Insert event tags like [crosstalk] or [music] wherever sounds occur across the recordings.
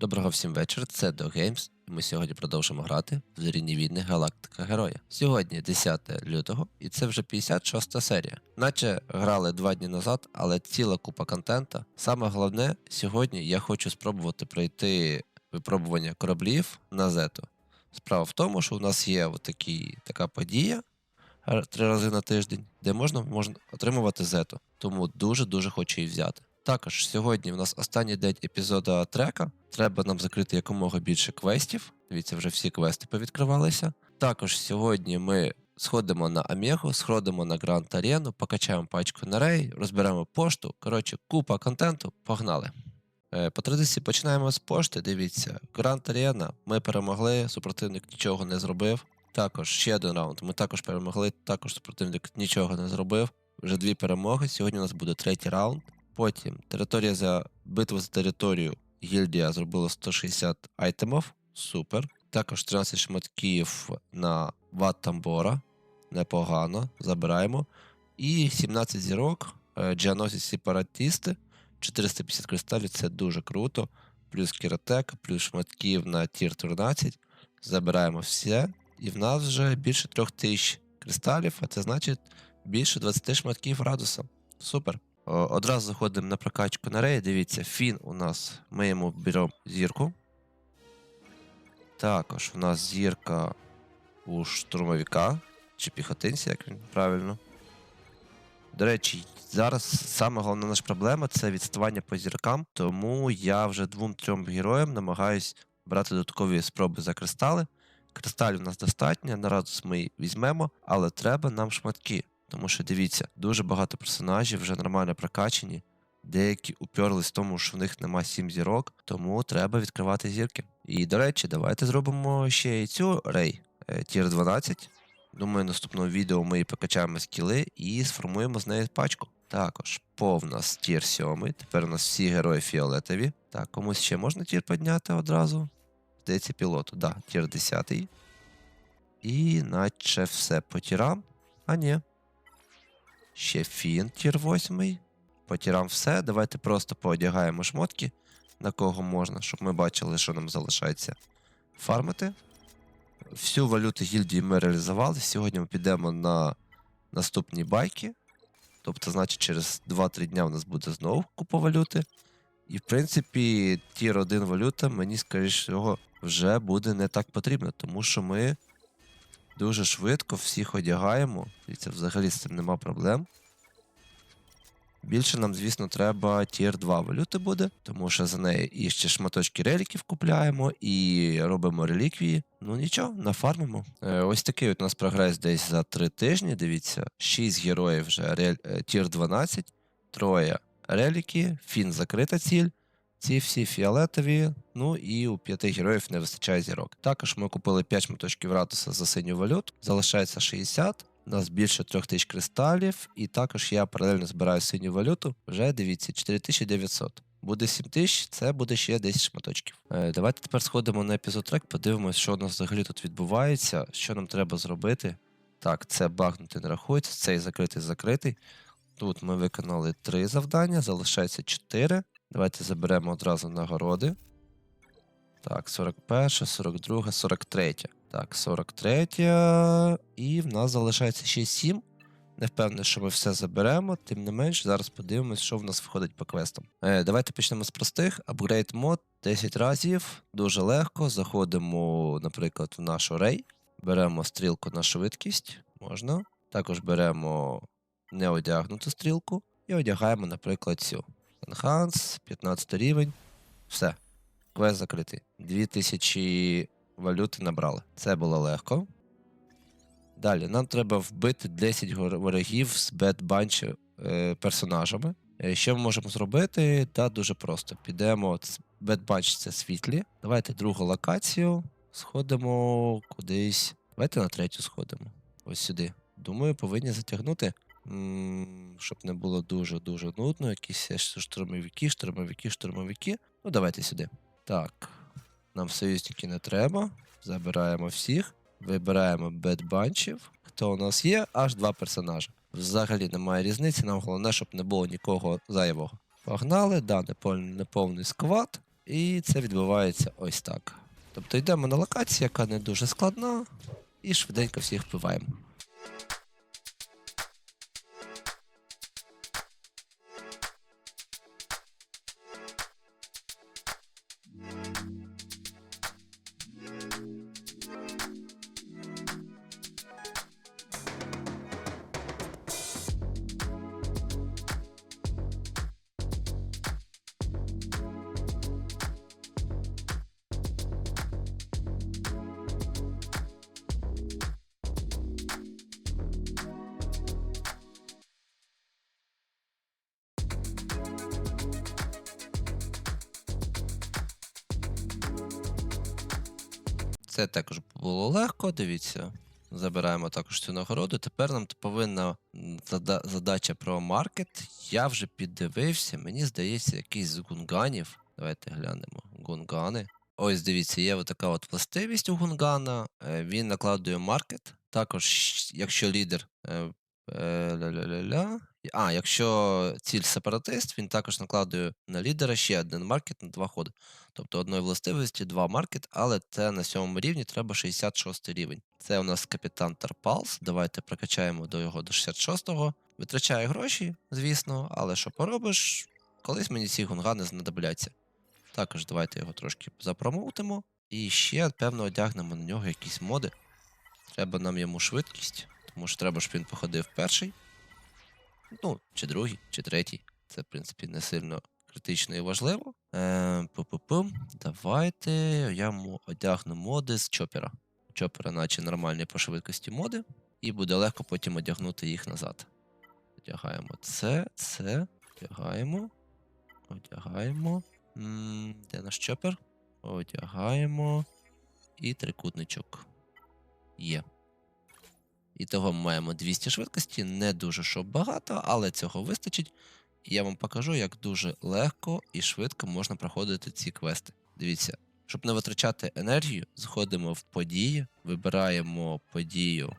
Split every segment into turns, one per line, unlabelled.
Доброго всім вечора, це Do Games, і ми сьогодні продовжимо грати в зорінні війни Галактика Героя. Сьогодні 10 лютого, і це вже 56 серія. Наче грали два дні назад, але ціла купа контента. Саме головне, сьогодні я хочу спробувати пройти випробування кораблів на Зету. Справа в тому, що у нас є отакі, така подія е, три рази на тиждень, де можна, можна отримувати Зету. Тому дуже-дуже хочу її взяти. Також сьогодні в нас останній день епізоду трека. Треба нам закрити якомога більше квестів. Дивіться, вже всі квести повідкривалися. Також сьогодні ми сходимо на Омегу, сходимо на Гранд Арену, покачаємо пачку на рей, розберемо пошту. Коротше, купа контенту, погнали. Е, По традиції починаємо з пошти. Дивіться, Гранд Арена, ми перемогли, супротивник нічого не зробив. Також ще один раунд. Ми також перемогли, також супротивник нічого не зробив. Вже дві перемоги. Сьогодні у нас буде третій раунд. Потім територія за битва за територію. Гільдія зробила 160 айтемів. Супер. Також 13 шматків на ват тамбора. Непогано. Забираємо. І 17 зірок. Джіаносі сепаратісти. 450 кристалів це дуже круто. Плюс кіротека, плюс шматків на тір 13. Забираємо все. І в нас вже більше 3000 кристалів, а це значить більше 20 шматків радуса. Супер. О, Одразу заходимо на прокачку на рей. Дивіться, фін у нас. Ми йому беремо зірку. Також у нас зірка у штурмовика чи піхотинця, як він правильно. До речі, зараз саме головна наша проблема це відставання по зіркам, тому я вже двом-трьом героям намагаюсь брати додаткові спроби за кристали. Кристалів у нас достатньо, на радус ми візьмемо, але треба нам шматки. Тому що дивіться, дуже багато персонажів вже нормально прокачені. Деякі уперлись в тому, що в них нема 7 зірок, тому треба відкривати зірки. І до речі, давайте зробимо ще і цю рей е, тір 12. Думаю, наступного відео ми покачаємо скіли і сформуємо з неї пачку. Також повна з тір 7. Тепер у нас всі герої фіолетові. Так, комусь ще можна тір підняти одразу. Здається, пілоту, да, тір 10. І наче все по тірам. А ні. Ще фін тір 8. По тірам все. Давайте просто поодягаємо шмотки, на кого можна, щоб ми бачили, що нам залишається фармити. Всю валюту гільдії ми реалізували. Сьогодні ми підемо на наступні байки. Тобто, значить, через 2-3 дня у нас буде знову купа валюти. І, в принципі, тір 1 валюта мені, скоріш всього, вже буде не так потрібна, тому що ми дуже швидко всіх одягаємо. І це взагалі з цим нема проблем. Більше нам, звісно, треба тір 2 валюти буде, тому що за неї і ще шматочки реліків купляємо, і робимо реліквії. Ну нічого, нафармимо. Е, ось такий от у нас прогрес десь за 3 тижні. Дивіться, 6 героїв вже рель... тір 12, троє реліки, фін закрита ціль. Ці всі фіолетові, ну і у п'яти героїв не вистачає зірок. Також ми купили 5 шматочків ратуса за синю валюту, залишається 60. У нас більше 3000 кристалів, і також я паралельно збираю синю валюту. Вже дивіться, 4900. Буде 7000, це буде ще 10 шматочків. Е, давайте тепер сходимо на епізод трек, подивимось, що у нас взагалі тут відбувається, що нам треба зробити. Так, це багнути не рахується, цей закритий закритий. Тут ми виконали 3 завдання, залишається 4. Давайте заберемо одразу нагороди. Так, 41, 42, 43. Так, 43. І в нас залишається ще 7. Не впевнений, що ми все заберемо, тим не менш, зараз подивимось, що в нас входить по квестам. Е, давайте почнемо з простих. Апгрейд мод 10 разів, дуже легко. Заходимо, наприклад, в наш рей, беремо стрілку на швидкість, можна. Також беремо неодягнуту стрілку і одягаємо, наприклад, цю. Enhance, 15 рівень. Все. Квест закритий. 2000 валюти набрали. Це було легко. Далі, нам треба вбити 10 ворогів з бедбанч е, персонажами. Е, Що ми можемо зробити? Та дуже просто. Підемо. Бедбанч це світлі. Давайте другу локацію. Сходимо кудись. Давайте на третю сходимо. Ось сюди. Думаю, повинні затягнути. Щоб не було дуже-дуже нудно. Якісь штурмовики, штурмовики, штурмовики. Ну, давайте сюди. Так. Нам союзники не треба. Забираємо всіх. Вибираємо бедбанчів. Хто у нас є? Аж два персонажі. Взагалі немає різниці, нам головне, щоб не було нікого зайвого. Погнали, да, неповний сквад. І це відбувається ось так. Тобто йдемо на локацію, яка не дуже складна, і швиденько всіх вбиваємо. Це також було легко, дивіться. Забираємо також цю нагороду. Тепер нам повинна зада- задача про маркет. Я вже піддивився, мені здається, якийсь з гунганів. Давайте глянемо. Гунгани. Ось дивіться, є така от властивість у гунгана. Е, Він накладує маркет. Також, якщо лідер. Е, ля-ля-ля-ля. А, якщо ціль сепаратист, він також накладує на лідера ще один маркет на два ходи. Тобто одної властивості, два маркет, але це на сьомому рівні треба 66 рівень. Це у нас капітан Тарпалс. Давайте прокачаємо до його до 66-го. Витрачає гроші, звісно, але що поробиш, колись мені ці гунгани знадобляться. Також давайте його трошки запромоутимо. І ще, певно, одягнемо на нього якісь моди. Треба нам йому швидкість, тому що треба, щоб він походив перший. Ну, чи другий, чи третій. Це, в принципі, не сильно критично і важливо. Е, пу-пу-пум. Давайте я йому одягну моди з чопера. Чопера, наче нормальні по швидкості моди, і буде легко потім одягнути їх назад. Одягаємо це, це, одягаємо. Одягаємо. м де наш чопер? Одягаємо. І трикутничок. Є. І того ми маємо 200 швидкості, не дуже щоб багато, але цього вистачить. І я вам покажу, як дуже легко і швидко можна проходити ці квести. Дивіться, щоб не витрачати енергію, заходимо в події, вибираємо подію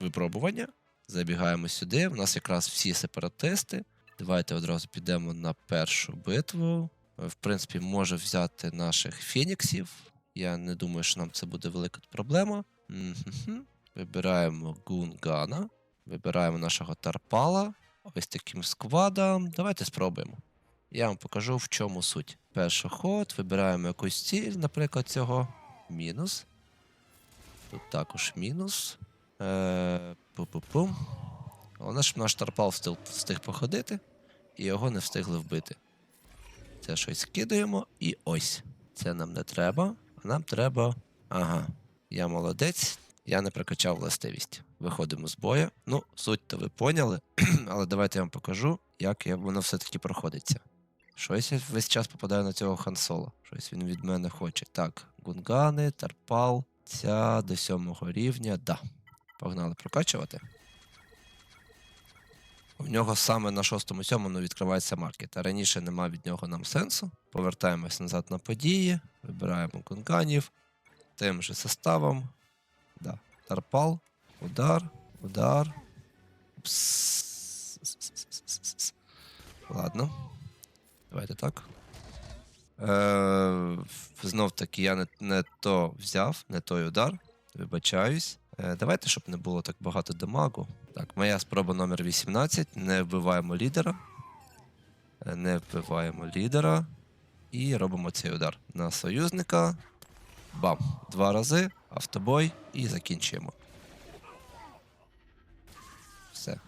випробування, забігаємо сюди. У нас якраз всі сепаратисти. Давайте одразу підемо на першу битву. В принципі, може взяти наших феніксів. Я не думаю, що нам це буде велика проблема. Мгм. Вибираємо Гунгана, вибираємо нашого Тарпала. Ось таким сквадом. Давайте спробуємо. Я вам покажу, в чому суть. Перший ход, вибираємо якусь ціль, наприклад, цього. Мінус. Тут також мінус. Е, Пу-пу-пум. Головне, щоб наш Тарпал встиг, встиг походити, і його не встигли вбити. Це щось скидаємо, і ось. Це нам не треба. А нам треба. Ага, я молодець, я не прокачав властивість. Виходимо з бою. Ну, суть то ви поняли, [clears throat] але давайте я вам покажу, як воно все-таки проходиться. Щось я весь час попадаю на цього Хансола. Щось він від мене хоче. Так, гунгани, тарпал, ця до сьомого рівня. Да. Погнали прокачувати. У нього саме на шостому сьомому відкривається маркет, а раніше нема від нього нам сенсу. Повертаємось назад на події, вибираємо гунганів тим же составом. Тарпал, удар, удар. Пс. Ладно. Давайте так. Е, знов таки я не, не то взяв, не той удар. Вибачаюсь. Е, давайте, щоб не було так багато дамагу. Так, моя спроба номер 18. Не вбиваємо лідера. Е, Не вбиваємо лідера. І робимо цей удар на союзника. Бам! Два рази, автобой і закінчуємо. Все.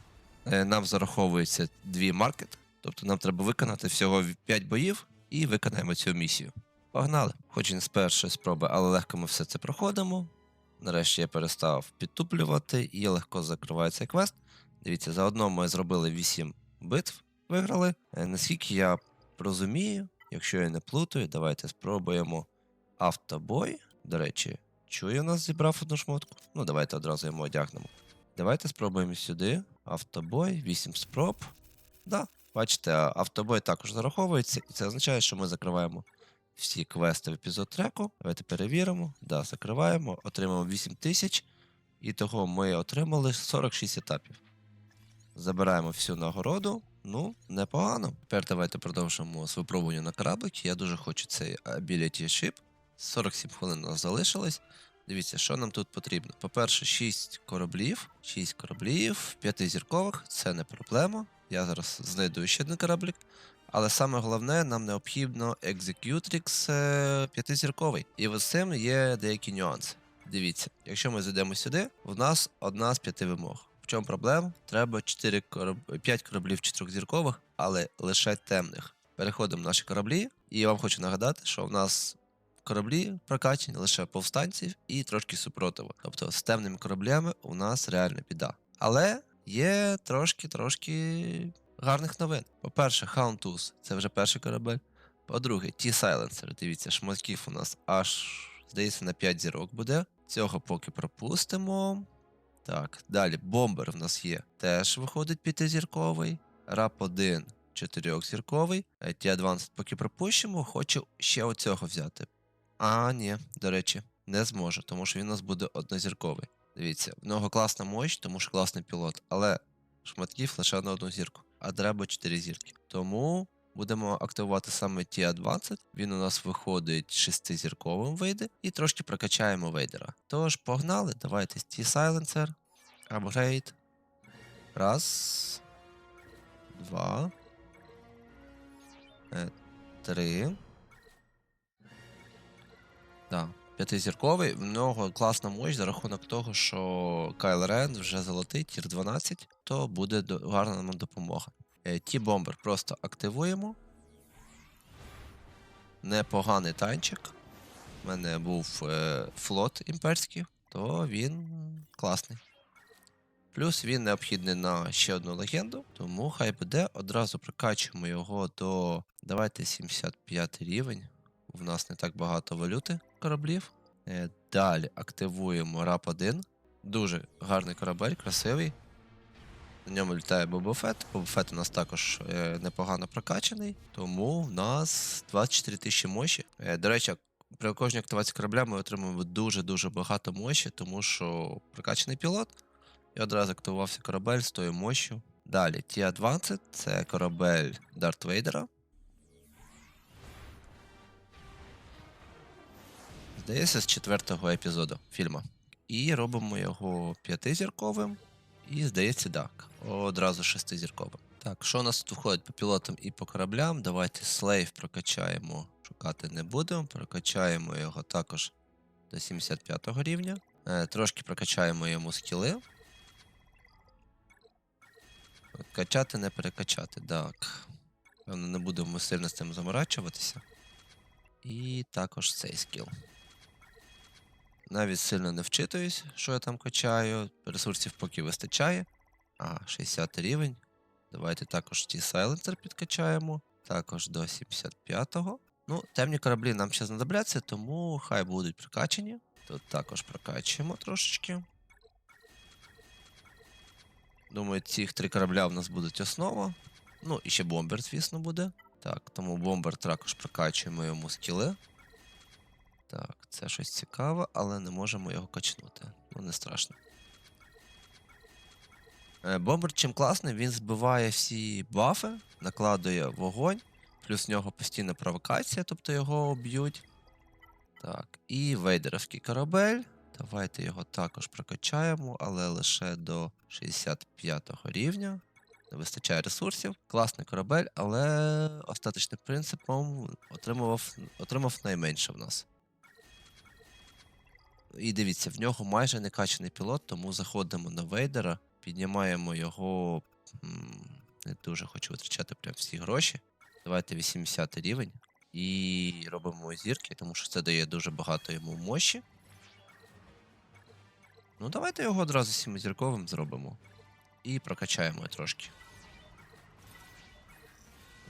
Е, Нам зараховується дві маркет. Тобто нам треба виконати всього 5 боїв і виконаємо цю місію. Погнали! Хоч і не з першої спроби, але легко ми все це проходимо. Нарешті я перестав підтуплювати і легко закриваю цей квест. Дивіться, заодно ми зробили 8 битв, виграли. Е, Наскільки я розумію, якщо я не плутаю, давайте спробуємо автобой. До речі, чує нас зібрав одну шмотку. Ну, давайте одразу йому одягнемо. Давайте спробуємо сюди. Автобой, 8 спроб. Да, бачите, автобой також зараховується, і це означає, що ми закриваємо всі квести в епізод треку. Давайте перевіримо. Да, закриваємо, отримаємо 8 тисяч, і того ми отримали 46 етапів. Забираємо всю нагороду. Ну, непогано. Тепер давайте продовжимо з випробування на кораблик. Я дуже хочу цей Ability Ship. 47 хвилин у нас залишилось. Дивіться, що нам тут потрібно. По-перше, 6 кораблів. 6 кораблів, 5 зіркових, це не проблема. Я зараз знайду ще один кораблік. Але саме головне, нам необхідно Executrix 5-зірковий. І ось цим є деякі нюанси. Дивіться, якщо ми зайдемо сюди, в нас одна з п'яти вимог. В чому проблема? Треба 4 кораб... 5 кораблів чотирьохзіркових, але лише темних. Переходимо в наші кораблі, і я вам хочу нагадати, що в нас кораблі прокачані лише повстанців і трошки супротиву. Тобто з темними кораблями у нас реальна біда. Але є трошки-трошки гарних новин. По-перше, Hound це вже перший корабель. По-друге, T-Silencer, дивіться, шматків у нас аж, здається, на 5 зірок буде. Цього поки пропустимо. Так, далі бомбер в нас є. Теж виходить п'ятизірковий. Рап 1 чотирьохзірковий. Т-Advanced поки пропущимо, хочу ще оцього взяти. А, ні, до речі, не зможу, тому що він у нас буде однозірковий. Дивіться, в нього класна мощь, тому що класний пілот, але шматків лише на одну зірку, а треба 4 зірки. Тому будемо активувати саме T-Advanced. Він у нас виходить шестизірковим вийде, і трошки прокачаємо вейдера. Тож, погнали, давайте T-Silencer, апгрейд. Раз. Два. Е, три. Так, п'ятизірковий. В нього класна мощь за рахунок того, що Кайл Рен вже золотий, тір 12, то буде гарна нам допомога. Е, Ті-бомбер просто активуємо. Непоганий танчик. У мене був е, флот імперський, то він класний. Плюс він необхідний на ще одну легенду, тому хай буде. Одразу прокачуємо його до. Давайте 75 рівень. У нас не так багато валюти кораблів. Е, Далі активуємо рап 1. Дуже гарний корабель, красивий. На ньому літає Бобофет. Бобофет у нас також е, непогано прокачаний, тому в нас 24 тисячі мощі. Е, до речі, при кожній активації корабля ми отримуємо дуже-дуже багато мощі, тому що прокачаний пілот. І одразу активувався корабель з тою мощю. Далі Т-20 це корабель Дарт Вейдера. Здається, з четвертого епізоду фільму. І робимо його п'ятизірковим. І, здається, так. Одразу шестизірковим. Так, що у нас тут входить по пілотам і по кораблям? Давайте слейв прокачаємо. Шукати не будемо. Прокачаємо його також до 75 го рівня. Е, трошки прокачаємо йому скіли. Качати, не перекачати, так. Певно, не будемо сильно з цим заморачуватися. І також цей скіл. Навіть сильно не вчитуюсь, що я там качаю. Ресурсів поки вистачає. А, 60 рівень. Давайте також ті сайленсер підкачаємо. Також до 75-го. Ну, темні кораблі нам ще знадобляться, тому хай будуть прокачані. Тут також прокачуємо трошечки. Думаю, цих три корабля в нас будуть основа. Ну, і ще бомбер, звісно, буде. Так, тому бомбер також прокачуємо йому скіли. Так, це щось цікаве, але не можемо його качнути. Ну, не страшно. Е, Бомбер чим класний, він збиває всі бафи, накладує вогонь, плюс в нього постійна провокація, тобто його б'ють. Так, і вейдеровський корабель. Давайте його також прокачаємо, але лише до 65 рівня. Не вистачає ресурсів. Класний корабель, але остаточним принципом отримував, отримав найменше в нас. І дивіться, в нього майже не качаний пілот, тому заходимо на вейдера, піднімаємо його. Не дуже хочу витрачати прям всі гроші. Давайте 80 рівень. І робимо зірки, тому що це дає дуже багато йому мощі. Ну, давайте його одразу сімизірковим зробимо. І прокачаємо трошки.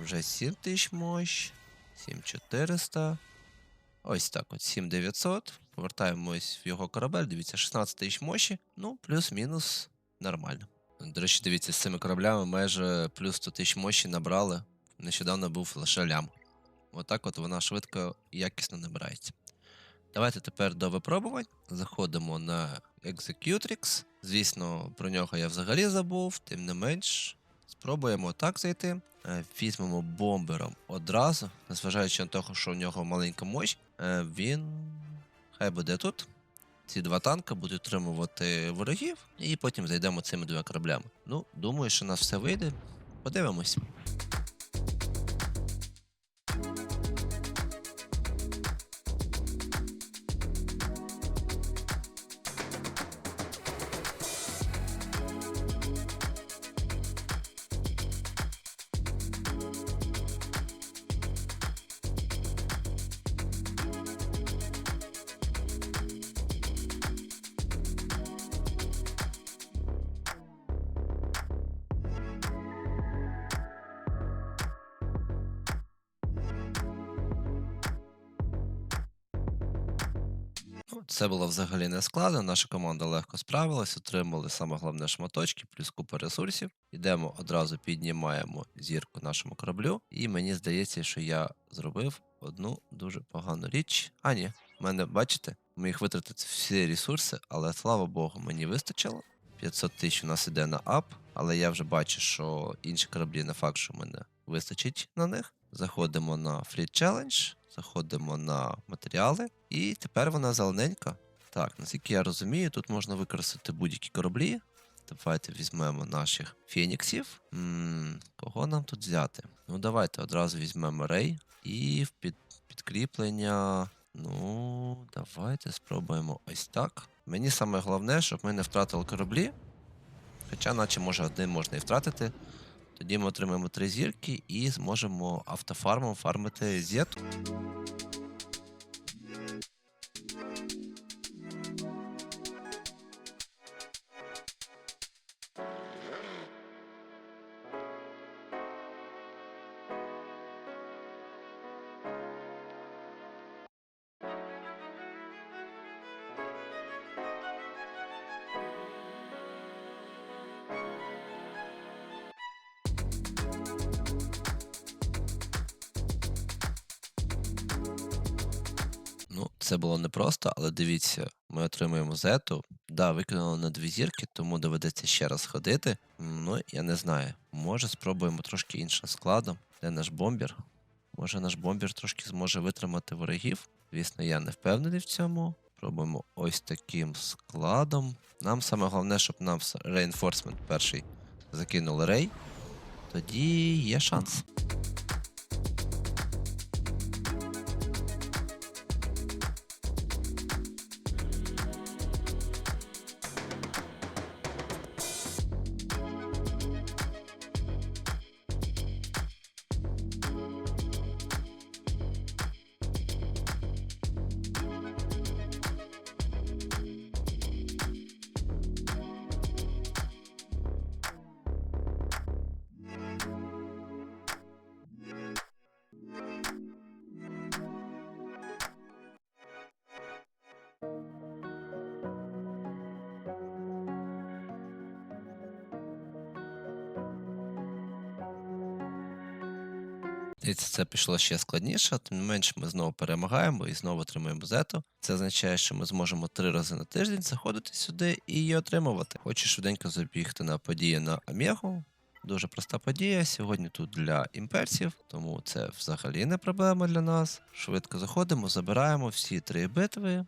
Вже 7 тисяч мощ, 7400. Ось так от 7900. Повертаємось в його корабель. Дивіться, 16 тисяч мощі. Ну, плюс-мінус нормально. До речі, дивіться, з цими кораблями майже плюс 100 тисяч мощі набрали. Нещодавно був лише лям. Отак от вона швидко і якісно набирається. Давайте тепер до випробувань. Заходимо на Executrix. Звісно, про нього я взагалі забув, тим не менш. Спробуємо так зайти. Е, Візьмемо бомбером одразу, незважаючи на те, що в нього маленька мощь, е, він хай буде тут. Ці два танки будуть утримувати ворогів, і потім зайдемо цими двома кораблями. Ну, думаю, що у нас все вийде. Подивимось. Це було взагалі не складно. Наша команда легко справилась, отримали саме головне шматочки, плюс купа ресурсів. Йдемо одразу піднімаємо зірку нашому кораблю. І мені здається, що я зробив одну дуже погану річ. А, ні, в мене, бачите, міг витратити всі ресурси, але слава Богу, мені вистачило. 500 тисяч у нас іде на ап, але я вже бачу, що інші кораблі не факт, що мене вистачить на них. Заходимо на Free Challenge, заходимо на матеріали, і тепер вона зелененька. Так, наскільки я розумію, тут можна використати будь-які кораблі. Давайте візьмемо наших феніксів. м кого нам тут взяти? Ну, давайте одразу візьмемо рей. І в під, підкріплення. Ну, давайте спробуємо ось так. Мені саме головне, щоб ми не втратили кораблі. Хоча, наче може один можна і втратити. Тоді ми отримаємо три зірки і зможемо автофармом фармити зету. Це було непросто, але дивіться, ми отримуємо зету. Да, викинули на дві зірки, тому доведеться ще раз ходити. Ну, я не знаю. Може, спробуємо трошки іншим складом. Де наш бомбір? Може, наш бомбір трошки зможе витримати ворогів. Звісно, я не впевнений в цьому. Пробуємо ось таким складом. Нам саме головне, щоб нам reinforcement перший закинули рей. Тоді є шанс. Дивіться, це пішло ще складніше, тим не менш ми знову перемагаємо і знову отримуємо зету. Це означає, що ми зможемо три рази на тиждень заходити сюди і її отримувати. Хочу швиденько забігти на події на Ам'єгу. Дуже проста подія. Сьогодні тут для імперців, тому це взагалі не проблема для нас. Швидко заходимо, забираємо всі три битви.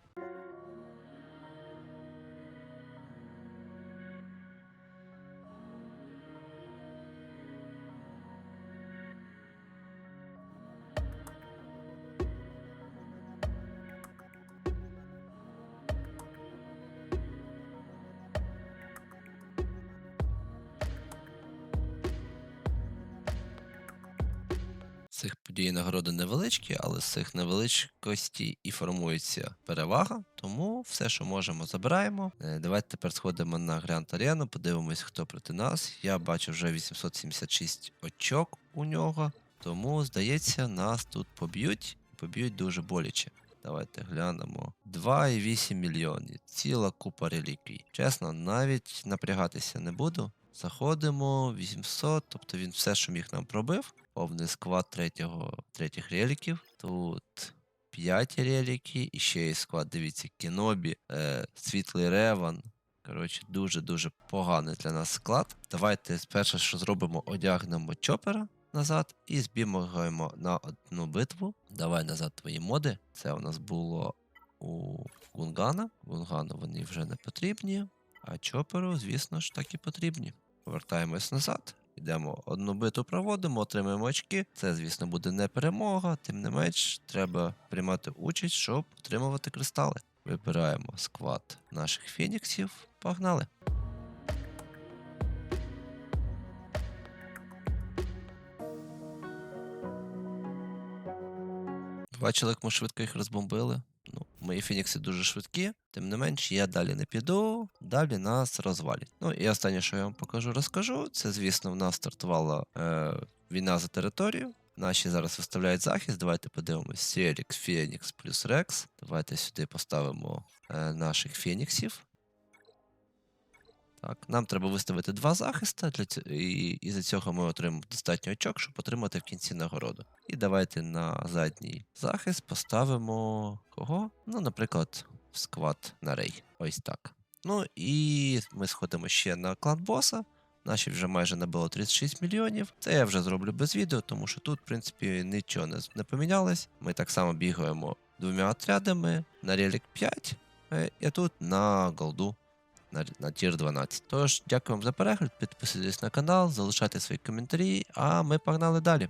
Подій невеличкі, але з цих невеличкості і формується перевага. Тому все, що можемо, забираємо. Е, Давайте тепер сходимо на Гранд Арену, подивимось, хто проти нас. Я бачу вже 876 очок у нього. Тому, здається, нас тут поб'ють. Поб'ють дуже боляче. Давайте глянемо. 2,8 мільйонів. Ціла купа реліквій. Чесно, навіть напрягатися не буду. Заходимо 800, тобто він все, що міг нам пробив. Повний склад третього, третіх реліків. Тут 5 реліки, і ще є склад, дивіться, Кінобі, е, Світлий Реван, Коротше, дуже-дуже поганий для нас склад. Давайте спершу, що зробимо, одягнемо чопера назад і збігаємо на одну битву. Давай назад твої моди. Це у нас було у Гунгана. Гунгану вони вже не потрібні, а чоперу, звісно ж, так і потрібні. Повертаємось назад. Йдемо одну биту проводимо, отримаємо очки. Це, звісно, буде не перемога, тим не менш, треба приймати участь, щоб отримувати кристали. Вибираємо сквад наших фініксів. Погнали! Бачили, як ми швидко їх розбомбили. Мої фінікси дуже швидкі, тим не менш, я далі не піду, далі нас розвалять. Ну і останнє, що я вам покажу, розкажу. Це, звісно, в нас стартувала е, війна за територію. Наші зараз виставляють захист. Давайте подивимось. Сірікс, Фенікс плюс Рекс. Давайте сюди поставимо е, наших феніксів. Так, нам треба виставити два захиста, для ць... і, і за цього ми отримаємо достатньо очок, щоб отримати в кінці нагороду. І давайте на задній захист поставимо кого? Ну, наприклад, сквад на рей. Ось так. Ну і ми сходимо ще на клан боса. Наші вже майже набило 36 мільйонів. Це я вже зроблю без відео, тому що тут, в принципі, нічого не, не помінялось. Ми так само бігаємо двома отрядами на релік 5, е, і тут на голду на, на тір 12. Тож, дякую вам за перегляд, підписуйтесь на канал, залишайте свої коментарі, а ми погнали далі.